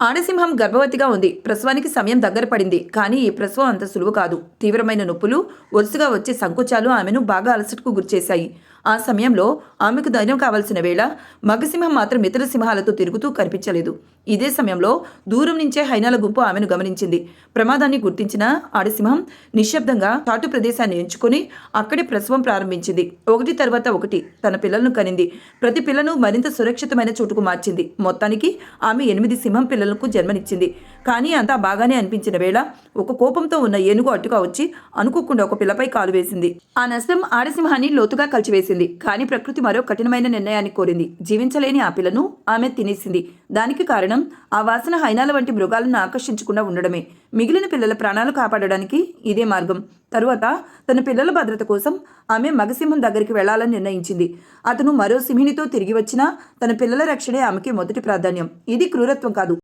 ఆనసింహం గర్భవతిగా ఉంది. ప్రసవానికి సమయం దగ్గర పడింది. కానీ ఈ ప్రసవం అంత సులువు కాదు. తీవ్రమైన నొప్పులు వరుసగా వచ్చే సంకోచాలు ఆమెను బాగా అలసటకు గురిచేశాయి. ఆ సమయంలో ఆమెకు ధైర్యం కావాల్సిన వేళ మగసింహం మాత్రం ఇతర సింహాలతో తిరుగుతూ కనిపించలేదు. ఇదే సమయంలో దూరం నుంచే హైనాల గుంపు ఆమెను గమనించింది. ప్రమాదాన్ని గుర్తించిన ఆడసింహం నిశ్శబ్దంగా చాటు ప్రదేశాన్ని ఎంచుకొని అక్కడే ప్రసవం ప్రారంభించింది. ఒకటి తర్వాత ఒకటి తన పిల్లలను కనింది. ప్రతి పిల్లను మరింత సురక్షితమైన చోటుకు మార్చింది. మొత్తానికి ఆమె ఎనిమిది సింహం పిల్లలకు జన్మనిచ్చింది. కానీ అంతా బాగానే అనిపించిన వేళ ఒక కోపంతో ఉన్న ఏనుగు అడ్డుగా వచ్చి అనుకోకుండా ఒక పిల్లపై కాలు వేసింది. ఆ నష్టం ఆడసింహాన్ని లోతుగా కలిచివేసింది. కానీ ప్రకృతి మరో కఠినమైన నిర్ణయాన్ని కోరింది. జీవించలేని ఆ పిల్లను ఆమె తినేసింది. దానికి కారణం ఆ వాసన హైనాల వంటి మృగాలను ఆకర్షించకుండా ఉండడమే. మిగిలిన పిల్లల ప్రాణాలు కాపాడడానికి ఇదే మార్గం. తరువాత తన పిల్లల భద్రత కోసం ఆమె మగసింహం దగ్గరికి వెళ్ళాలని నిర్ణయించింది. అతను మరో సింహినితో తిరిగి వచ్చినా తన పిల్లల రక్షణే ఆమెకి మొదటి ప్రాధాన్యం. ఇది క్రూరత్వం కాదు.